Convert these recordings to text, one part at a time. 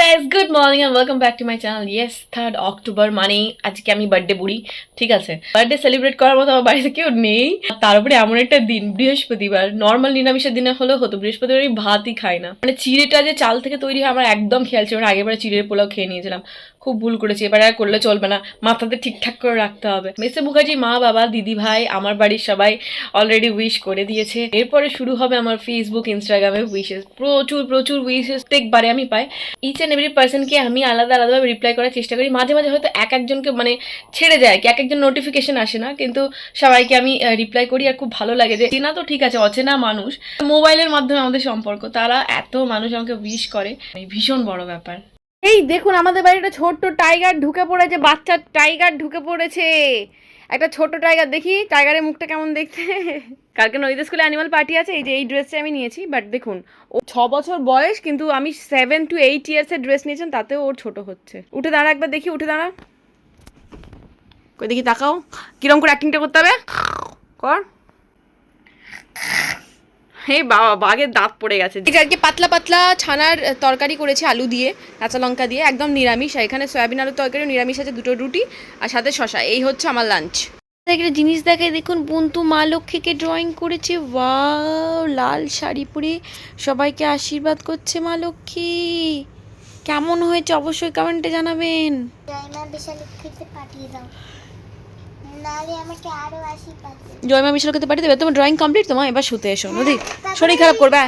Guys good morning and welcome back to my channel yes third October মানেই আজকে আমি birthday বুড়ি, ঠিক আছে? বার্থডে সেলিব্রেট করার মতো আমার বাড়িতে কেউ নেই। তার উপরে এমন একটা দিন, বৃহস্পতিবার। নর্মাল নিরামিষের দিনে হলেও হতো বৃহস্পতিবার ভাতই খাই না। মানে চিড়েটা যে চাল থেকে তৈরি হয়, আমার একদম খেয়াল ছিল আগেবারে চিড়ের পোলাও খেয়ে নিয়েছিলাম। খুব ভুল করেছি, এবারে আর করলে চলবে না। মাথাতে ঠিকঠাক করে রাখতে হবে। মেসে মুখার্জি, মা, বাবা, দিদি, ভাই, আমার বাড়ির সবাই অলরেডি উইশ করে দিয়েছে। এরপরে শুরু হবে আমার ফেসবুক ইনস্টাগ্রামে উইশেস প্রচুর প্রচুর উইশেস প্রত্যেকবারে আমি পাই। ইচ অ্যান্ড এভরি পার্সনকে আমি আলাদা, আলাদাভাবে রিপ্লাই করার চেষ্টা করি। মাঝে মাঝে হয়তো এক একজনকে মানে ছেড়ে যায় কি। এক একজন নোটিফিকেশন আসে না, কিন্তু সবাইকে আমি রিপ্লাই করি আর খুব ভালো লাগে যে চেনা তো ঠিক আছে, অচেনা মানুষ। মোবাইলের মাধ্যমে আমাদের সম্পর্ক, তারা এত মানুষ আমাকে উইশ করে। ভীষণ বড় ব্যাপার। এই দেখুন, আমাদের বাড়িতে ছোট্ট টাইগার ঢুকে পড়েছে, বাচ্চা টাইগার ঢুকে পড়েছে। একটা ছোট টাইগার, দেখি টাইগারের মুখটা কেমন দেখতে। কালকে নদীতে স্কুলে অ্যানিমাল পার্টি আছে, এই যে এই ড্রেসটা আমি নিয়েছি বাট দেখুন, ও ছ বছর বয়স, কিন্তু আমি সেভেন টু এইট ইয়ার্সের ড্রেস নিয়েছেন তাতেও ওর ছোট হচ্ছে। উঠে দাঁড়া একবার দেখি, উঠে দাঁড়া। কই দেখি তাকাও, কিরম করে অ্যাক্টিংটা করতে হবে? কর। হে বাবা বাঘের দাঁত পড়ে গেছে। এটা আজকে পাতলা পাতলা ছানার তরকারি করেছি আলু দিয়ে কাঁচা লঙ্কা দিয়ে একদম নিরামিষ। আর এখানে সয়াবিন আলুর তরকারি নিরামিষ আছে দুটো রুটি আর সাথে শশা এই হচ্ছে আমার লাঞ্চ একটা জিনিস দেখায় দেখুন বন্তু মা লক্ষ্মীকে ড্রয়িং করেছে। ওয়াও লাল শাড়ি পরে সবাইকে আশীর্বাদ করছে মা লক্ষ্মী। কেমন হয়েছে অবশ্যই কমেন্টে জানাবেন। জয়মা বিশাল লিখিতে পাঠিয়ে দাও নাহলে আমাকে আরও আশীর্বাদ দেবে। জয়মা বিশাল করতে পাঠিয়ে দেবে। তোমার ড্রয়িং কমপ্লিট তোমার এবার শুতে এসো নদী। শরীর খারাপ করবে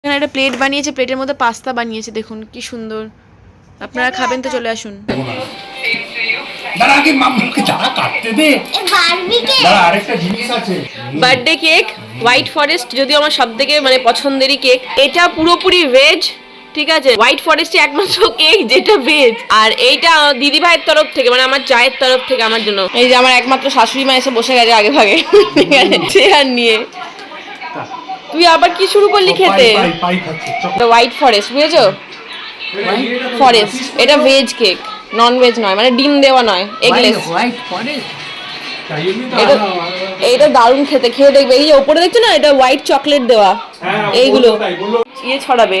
এখানে একটা প্লেট বানিয়েছে প্লেটের মধ্যে পাস্তা বানিয়েছে দেখুন কি সুন্দর। আপনারা খাবেন তো চলে আসুন। বার্থডে কেক হোয়াইট ফরেস্ট যদিও আমার সব থেকে মানে পছন্দেরই কেক এটা পুরোপুরি ভেজ ঠিক আছে হোয়াইট ফরেস্টে একমাত্র কেক যেটা ভেজ আর এইটা দিদি ভাইয়ের তরফ থেকে মানে আমার চায়ের তরফ থেকে আমার জন্য। এই যে আমার একমাত্র শাশুড়ি মা এসে বসে গেছে আগে ভাগে। ঠিক আছে চেয়ার নিয়ে। তুই আবার কি শুরু করলি খেতে? হোয়াইট ফরেস্ট বুঝেছ? ফরেস্ট এটা ভেজ কেক নন ভেজ নয় মানে ডিম দেওয়া নয় এগলেস তো এটা এইটা দারুণ খেতে খেয়ে দেখবে। এই যে ওপরে দেখছ না এটা হোয়াইট চকলেট দেওয়া হ্যাঁ, এইগুলো। ইয়ে ছড়াবে।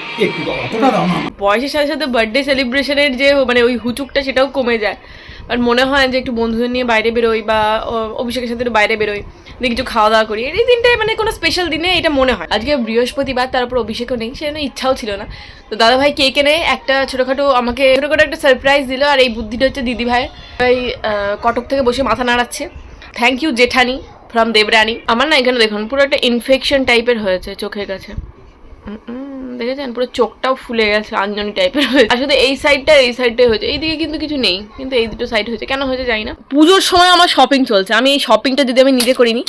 একটু অতটা দাও না। বয়সের সাথে সাথে বার্থডে সেলিব্রেশনের যে মানে ওই হুচুকটা সেটাও কমে যায়। আর মনে হয় যে একটু বন্ধুদের নিয়ে বাইরে বেরোই বা অভিষেকের সাথে একটু বাইরে বেরোই দিয়ে কিছু খাওয়া দাওয়া করি। এই দিনটায় মানে কোনো স্পেশাল দিনে এটা মনে হয়। আজকে বৃহস্পতিবার, তার উপর অভিষেকও নেই, সেজন্য ইচ্ছাও ছিল না। তো দাদা ভাই কেক এনে একটা ছোটোখাটো আমাকে ছোটোখাটো একটা সারপ্রাইজ দিল, আর এই বুদ্ধিটা হচ্ছে দিদি ভাই কটক থেকে বসে মাথা নাড়াচ্ছে। থ্যাংক ইউ জেঠানি ফ্রম দেবরানি। আমার না এখানে দেখুন, পুরো একটা ইনফেকশন টাইপের হয়েছে চোখের কাছে। দেখেছেন? পুরো চোখটাও ফুলে গেছে, আঞ্জনি টাইপের হয়েছে। শুধু এই সাইডটা এই সাইডটাই হয়েছে। এইদিকে কিন্তু কিছু নেই, কিন্তু এই দুটো সাইড হয়েছে। কেন হয়েছে জানি না। পুজোর সময় আমার শপিং চলছে। আমি এই শপিংটা যদি আমি নিজে করিনি,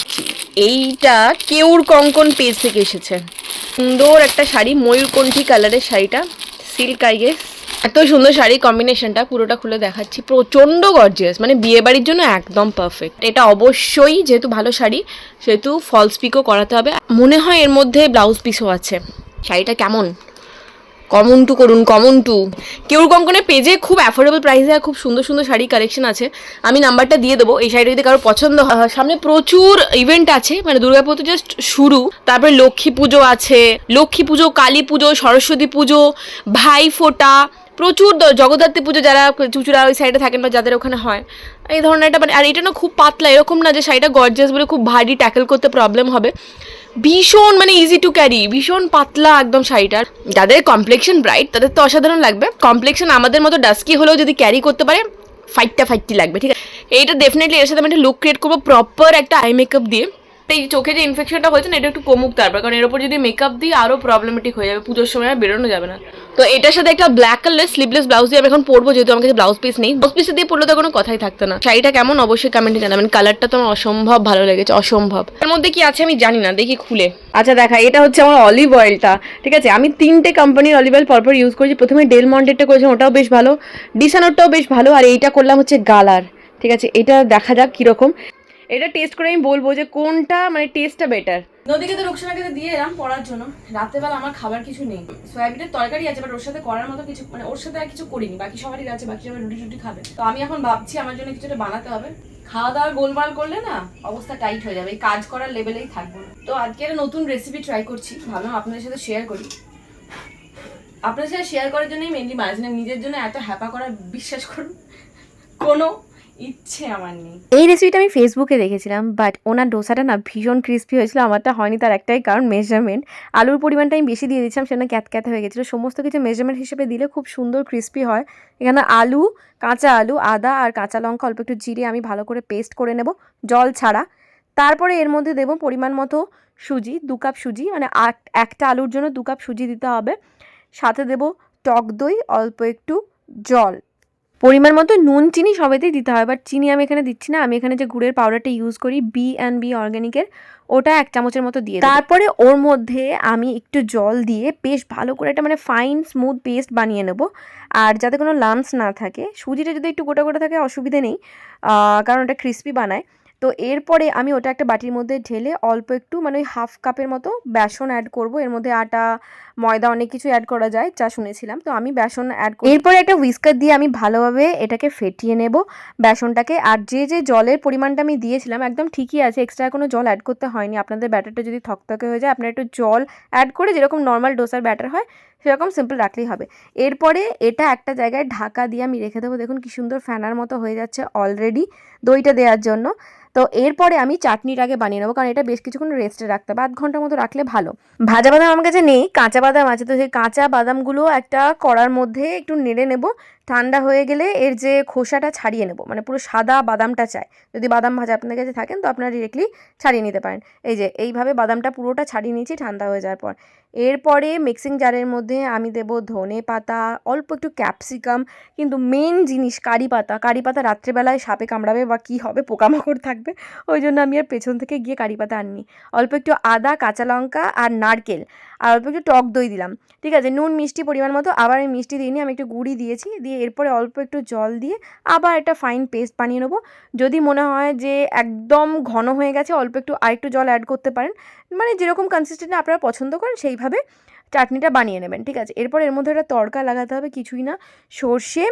এইটা কেউর কঙ্কন পেজ থেকে এসেছে। সুন্দর একটা শাড়ি, ময়ূরকণ্ঠী কালারের শাড়িটা। সিল্ক আই গেস এত সুন্দর শাড়ি কম্বিনেশনটা পুরোটা খুলে দেখাচ্ছি। প্রচণ্ড গর্জিয়াস মানে বিয়ে বাড়ির জন্য একদম পারফেক্ট এটা অবশ্যই যেহেতু ভালো শাড়ি, সেহেতু ফলস পিকও করাতে হবে। মনে হয় এর মধ্যে ব্লাউজ পিসও আছে। শাড়িটা কেমন? কমন টু করুন, কমন টু। কেউর কঙ্কনের পেজে খুব অ্যাফোর্ডেবল প্রাইসে খুব সুন্দর সুন্দর শাড়ি কালেকশন আছে। আমি নাম্বারটা দিয়ে দেবো, এই শাড়িটা যদি কারও পছন্দ হয় সামনে প্রচুর ইভেন্ট আছে মানে দুর্গাপুর তো জাস্ট শুরু। তারপরে লক্ষ্মী পুজো আছে, লক্ষ্মী পুজো, কালী পুজো, সরস্বতী পুজো, ভাই ফোটা প্রচুর জগদ্ধাত্রী পুজো যারা চুচুড়া ওই সাইডে থাকেন বা যাদের ওখানে হয়, এই ধরনের একটা মানে আর এটা না খুব পাতলা, এরকম না যে শাড়িটা গর্জাস বলে খুব ভারী ট্যাকেল করতে প্রবলেম হবে। ভীষণ মানে ইজি টু ক্যারি ভীষণ পাতলা একদম শাড়িটার যাদের কমপ্লেকশন ব্রাইট তাদের তো অসাধারণ লাগবে। কমপ্লেকশন আমাদের মতো ডাস্কি হলেও যদি ক্যারি করতে পারে ফাইটটা ফাইটটি লাগবে, ঠিক আছে? এইটা ডেফিনেটলি এর সাথে আমি একটা লুক ক্রিয়েট করব প্রপার একটা আই মেকআপ দিয়ে। এই চোখে যে ইনফেকশনটা হয়েছে না, এটা একটু কমুক তারপর। কারণ এর উপর যদি মেকআপ দিই আরও প্রবলেমেটিক হয়ে যাবে। পুজোর সময় আর বেরোনো যাবে না। তো এটার সাথে একটা ব্ল্যাক কালার স্লিভলেস ব্লাউজ দিয়ে আমি এখন পরবো, যেহেতু আমার কাছে ব্লাউজ পিস নেই। ব্লাউজ পিস দিয়ে পরলে তো কোনো কথাই থাকতো না। শাড়িটা কেমন? অবশ্যই কমেন্টে জানাবেন। কালারটা তো আমার অসম্ভব ভালো লেগেছে, অসম্ভব। এর মধ্যে কি আছে আমি জানি না, দেখি খুলে। আচ্ছা দেখা, এটা হচ্ছে আমার অলিভ অয়েলটা ঠিক আছে? আমি তিনটে কোম্পানির অলিভ অয়েল পরপর ইউজ করেছি। প্রথমে ডেল মন্টেরটা করেছিলাম, ওটাও বেশ ভালো। ডিসানোরটাও বেশ ভালো। আর এইটা করলাম হচ্ছে গালার। ঠিক আছে? এটা দেখা যাক কীরকম। এটা টেস্ট করে আমি বলব যে কোনটা মানে টেস্টটা বেটার নদীকে তো রুকসানাকে দিয়ে এলাম পড়ার জন্য। রাত্রেবেলা আমার খাবার কিছু নেই। সয়াবিনের তরকারি আছে বাট ওর সাথে করার মতো কিছু মানে ওর সাথে আর কিছু করিনি। বাকি সবারই আছে, বাকি সবাই রুটি টুটি খাবে। তো আমি এখন ভাবছি আমার জন্য কিছুটা বানাতে হবে। খাওয়া দাওয়া গোলমাল করলে না অবস্থা টাইট হয়ে যাবে। এই কাজ করার লেভেলেই থাকব তো আজকে একটা নতুন রেসিপি ট্রাই করছি। ভাবলাম আপনাদের সাথে শেয়ার করি। আপনাদের সাথে শেয়ার করার জন্যই মেনলি না নিজের জন্য এত হ্যাপা করার বিশ্বাস করুন। কোনো ইচ্ছে আমার নেই। এই রেসিপিটা আমি ফেসবুকে দেখেছিলাম বাট ওনার ডোসাটা না ভীষণ ক্রিস্পি হয়েছিল, আমারটা হয়নি তার একটাই কারণ মেজারমেন্ট আলুর পরিমাণটা আমি বেশি দিয়ে দিচ্ছিলাম সেটা ক্যাত হয়ে গেছিল। সমস্ত কিছু মেজারমেন্ট হিসেবে দিলে খুব সুন্দর ক্রিস্পি হয়। এখানে আলু, কাঁচা আলু, আদা আর কাঁচা লঙ্কা, অল্প একটু জিরে আমি ভালো করে পেস্ট করে নেব, জল ছাড়া। তারপরে এর মধ্যে দেবো পরিমাণ মতো সুজি, দু কাপ সুজি মানে একটা আলুর জন্য দু কাপ সুজি দিতে হবে। সাথে দেব টক দই, অল্প একটু জল। পরিমাণ মতো নুন, চিনি সবেতেই দিতে হয় বাট চিনি আমি এখানে দিচ্ছি না। আমি এখানে যে গুড়ের পাউডারটা ইউজ করি বি অ্যান্ড বি অর্গ্যানিকের ওটা এক চামচের মতো দিয়ে তারপরে ওর মধ্যে আমি একটু জল দিয়ে বেশ ভালো করে একটা মানে ফাইন স্মুথ পেস্ট বানিয়ে নেব। আর যাতে কোনো লামস না থাকে, সুজিটা যদি একটু গোটা গোটা থাকে, অসুবিধে নেই। কারণ ওটা ক্রিস্পি বানায়। তো এরপরে আমি ওটা একটা বাটির মধ্যে ঢেলে অল্প একটু মানে ওই হাফ কাপের মতো বেসন অ্যাড করব। এর মধ্যে আটা, ময়দা অনেক কিছু অ্যাড করা যায়, যা শুনেছিলাম। তো আমি বেসন অ্যাড করি। এরপরে একটা হুইস্কার দিয়ে আমি ভালোভাবে এটাকে ফেটিয়ে নেব বেসনটাকে। আর যে যে জলের পরিমাণটা আমি দিয়েছিলাম, একদম ঠিকই আছে এক্সট্রা কোনো জল অ্যাড করতে হয়নি। আপনাদের ব্যাটারটা যদি থকথকে হয়ে যায়, আপনারা একটু জল অ্যাড করে যেরকম নর্মাল ডোসার ব্যাটার হয় সেরকম সিম্পল রাখলেই হবে। এরপরে এটা একটা জায়গায় ঢাকা দিয়ে আমি রেখে দেবো। দেখুন কি সুন্দর ফ্যানার মতো হয়ে যাচ্ছে অলরেডি দইটা দেওয়ার জন্য। তো এরপরে আমি চাটনিটা আগে বানিয়ে নেব, কারণ এটা বেশ কিছুক্ষণ রেস্টে রাখতে হবে। আধ ঘণ্টার মতো রাখলে ভালো। ভাজা বাদাম আমার কাছে নেই, কাঁচা বাদাম আছে। তো সেই কাঁচা বাদামগুলো একটা কড়ার মধ্যে একটু নেড়ে নেব। ঠান্ডা হয়ে গেলে এর যে খোসাটা ছাড়িয়ে নেব মানে পুরো সাদা বাদামটা চাই। যদি বাদাম ভাজা আপনাদের কাছে থাকেন, তো আপনারা ডিরেক্টলি ছাড়িয়ে নিতে পারেন। এই যে, এইভাবে বাদামটা পুরোটা ছাড়িয়ে নিয়েছি ঠান্ডা হয়ে যাওয়ার পর। এরপরে মিক্সিং জারের মধ্যে আমি দেব ধনে পাতা, অল্প একটু ক্যাপসিকাম কিন্তু মেন জিনিস কারি পাতা। কারি পাতা রাত্রেবেলায় সাপে কামড়াবে বা কী হবে, পোকামাকড় থাকবে, ওই জন্য আমি আর পেছন থেকে গিয়ে কারি পাতা আনিনি। অল্প একটু আদা, কাঁচা লঙ্কা আর নারকেল, আর অল্প একটু টক দই দিলাম। ঠিক আছে, নুন, মিষ্টি পরিমাণ মতো, আবার আমি মিষ্টি দিইনি, আমি একটু গুঁড়ি দিয়েছি, দিয়ে এরপরে অল্প একটু জল দিয়ে আবার একটা ফাইন পেস্ট বানিয়ে নেব। যদি মনে হয় যে একদম ঘন হয়ে গেছে, অল্প একটু, আরেকটু জল অ্যাড করতে পারেন। মানে যেরকম কনসিস্টেন্ট আপনারা পছন্দ করেন, সেইভাবে চাটনিটা বানিয়ে নেবেন, ঠিক আছে? এরপর এর মধ্যে একটা তড়কা লাগাতে হবে কিছুই না। সর্ষে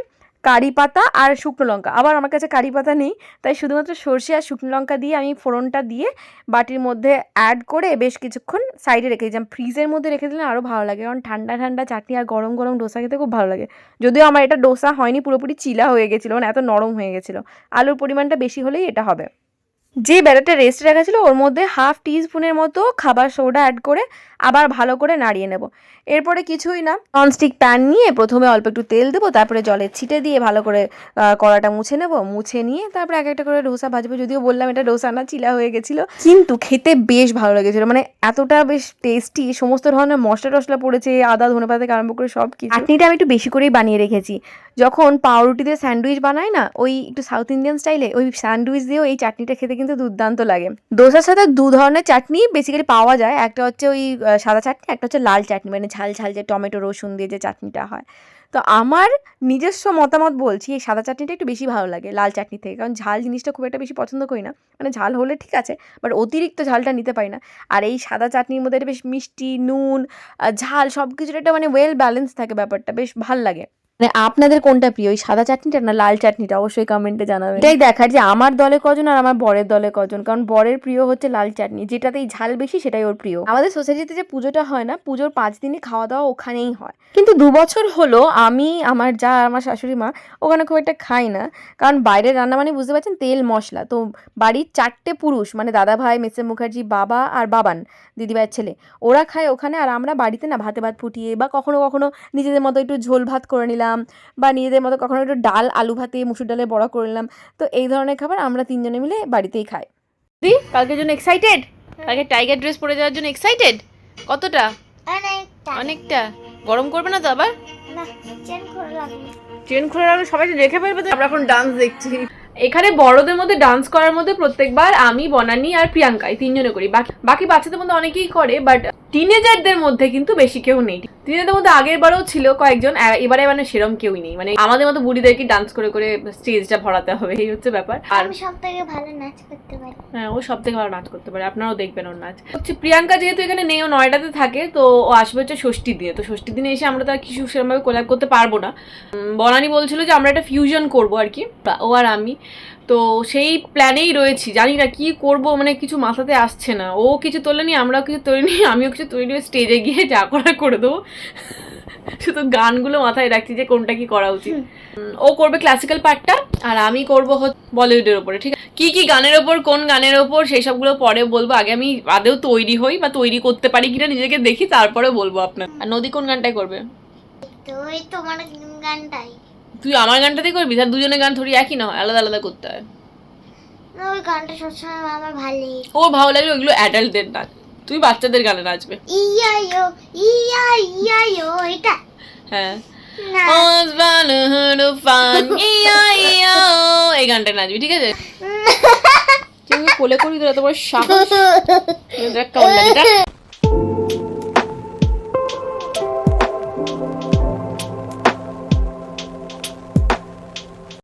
কারি পাতা আর শুকনো লঙ্কা। আবার আমার কাছে কারি পাতা নেই, তাই শুধুমাত্র সর্ষে আর শুকনো লঙ্কা দিয়ে আমি ফোড়নটা দিয়ে বাটির মধ্যে অ্যাড করে বেশ কিছুক্ষণ সাইডে রেখে দিয়েছিলাম ফ্রিজের মধ্যে রেখে দিলে আরও ভালো লাগে, কারণ ঠান্ডা ঠান্ডা চাটনি আর গরম গরম ডোসা খেতে খুব ভালো লাগে। যদিও আমার এটা ডোসা হয়নি, পুরোপুরি চিলা হয়ে গেছিল মানে এত নরম হয়ে গেছিল। আলুর পরিমাণটা বেশি হলেই এটা হবে। যে ব্যাটারটা রেস্টে রাখা ছিল, ওর মধ্যে হাফ স্পুনের মতো খাবার সোডা অ্যাড করে আবার ভালো করে নাড়িয়ে নেব। এরপরে কিছুই না ননস্টিক প্যান নিয়ে প্রথমে অল্প একটু তেল দেবো, তারপরে জলে ছিটে দিয়ে ভালো করে কড়াটা মুছে নেব, মুছে নিয়ে তারপরে এক একটা করে ডোসা ভাজবো। যদিও বললাম এটা ডোসা না, চিলা হয়ে গেছিল। কিন্তু খেতে বেশ ভালো লেগেছিলো মানে এতটা বেশ টেস্টি সমস্ত ধরনের মশলা টশলা পড়েছে, আদা, ধনে পাতা আরম্ভ করে সব কিছু চাটনিটা আমি একটু বেশি করেই বানিয়ে রেখেছি। যখন পাউরুটি দিয়ে স্যান্ডউইচ বানায় না, ওই একটু সাউথ ইন্ডিয়ান স্টাইলে ওই স্যান্ডউইচ দিয়েও এই চাটনিটা খেতে কিন্তু দুর্দান্ত লাগে। দোসার সাথে দু ধরনের চাটনি বেসিক্যালি পাওয়া যায়। একটা হচ্ছে ওই সাদা চাটনি, একটা হচ্ছে লাল চাটনি মানে ঝাল ঝাল যে টমেটো, রসুন দিয়ে যে চাটনিটা হয়। তো আমার নিজস্ব মতামত বলছি, এই সাদা চাটনিটা একটু বেশি ভালো লাগে লাল চাটনি থেকে। কারণ ঝাল জিনিসটা খুব একটা বেশি পছন্দ করি না। মানে ঝাল হলে ঠিক আছে বাট অতিরিক্ত ঝালটা নিতে পারি না। আর এই সাদা চাটনির মধ্যে একটা বেশ মিষ্টি, নুন ঝাল সব কিছুর একটা মানে ওয়েল ব্যালেন্স থাকে ব্যাপারটা, বেশ ভালো লাগে। মানে আপনাদের কোনটা প্রিয়? ওই সাদা চাটনিটা না লাল চাটনিটা? অবশ্যই কমেন্টে জানাবেন। এটাই দেখার যে আমার দলে কজন আর আমার বরের দলে কজন। কারণ বরের প্রিয় হচ্ছে লাল চাটনি। যেটাতেই ঝাল বেশি সেটাই ওর প্রিয়। আমাদের সোসাইটিতে যে পুজোটা হয় না পুজোর পাঁচ দিনই খাওয়া দাওয়া ওখানেই হয়। কিন্তু দু বছর হলো আমি আমার যা আমার শাশুড়ি মা ওখানে খুব একটা খাই না। কারণ বাইরের রান্না মানে বুঝতে পারছেন তেল মশলা। তো বাড়ির চারটে পুরুষ মানে দাদা ভাই মেসে মুখার্জি বাবা আর বাবান দিদিভাইয়ের ছেলে ওরা খায় ওখানে। আর আমরা বাড়িতে না ভাতে ভাত ফুটিয়ে বা কখনো কখনো নিজেদের মতো একটু ঝোল ভাত করে নিলাম বা নিজেদের মতো কখনো একটু ডাল আলু ভাতে মুসুর ডালে বড়া করে নিলাম তো এই ধরনের খাবার আমরা তিনজনে মিলে বাড়িতেই খাই। দি কালকের জন্য এক্সাইটেড কালকে টাইগার ড্রেস পরে যাওয়ার জন্য এক্সাইটেড কতটা? অনেকটা। অনেকটা। গরম করবে না তো আবার? না চেন ট্রেন খুলে রাখলে সবাই তো দেখে ফেলবে আমরা এখন ডান্স দেখছি। এখানে বড়দের মধ্যে ডান্স করার মধ্যে প্রত্যেকবার আমি বনানি আর প্রিয়াঙ্কা এই তিনজনে করি। বাকি বাকি বাচ্চাদের মধ্যে অনেকেই করে বাট টিনেজারদের মধ্যে কিন্তু বেশি কেউ নেই। টিনেজারদের মধ্যে আগের বারও ছিল কয়েকজন এবারে মানে সেরম কেউই নেই। মানে আমাদের মতো বুড়িদেরকে ডান্স করে করে স্টেজটা ভরাতে হবে এই হচ্ছে ব্যাপার। আর আমি সব থেকে ভালো নাচ করতে পারি। হ্যাঁ ও সব থেকে ভালো নাচ করতে পারে আপনারাও দেখবেন ওর নাচ। হচ্ছে প্রিয়াঙ্কা যেহেতু এখানে নেই ও নয়ডাতে থাকে তো ও আসবে হচ্ছে ষষ্ঠীর দিনে। তো ষষ্ঠীর দিনে এসে আমরা তো আর কিছু সেরকমভাবে কোলাপ করতে পারব না। বনানি বলছিল যে আমরা একটা ফিউশন করব আর কি। ও আর আমি। তো সেই প্ল্যানেই রয়েছি। জানি না কি করব মানে কিছু মাথাতে আসছে না। ও কিছু তোলেনি আমরাও কিছু তুলিনি আমিও কিছু তুলিনি স্টেজে গিয়ে যা করার করে দেবো। শুধু গানগুলো মাথায় রাখছি যে কোনটা কি করা উচিত। ও করবে ক্লাসিক্যাল পার্টটা আর আমি করব বলিউডের ওপরে ঠিক আছে? কি কি গানের ওপর কোন গানের ওপর সেই সবগুলো পরে বলব। আগে আমি আদেও তৈরি হই বা তৈরি করতে পারি কিনা নিজেকে দেখি তারপরে বলব আপনার। আর নদী কোন গানটাই করবে? তো ওই তোমার গানটাই। তুই আমার গানটাতেই করবি? তার দুজনের গান থোড়ি একই না আলাদা আলাদা করতে হয়। না, ওই গানটা সবসময় আমার ভালো লাগে ওর ভালো ওইগুলো অ্যাডাল্টদের নাচ। তুই বাচ্চাদের গানে নাচবে। ইয়াইও ইয়া ইয়াইও এটা। হ্যাঁ। এই গানটা নাচবি ঠিক আছে? আমাকে কোলে করবি তোরা তোমার সাহস।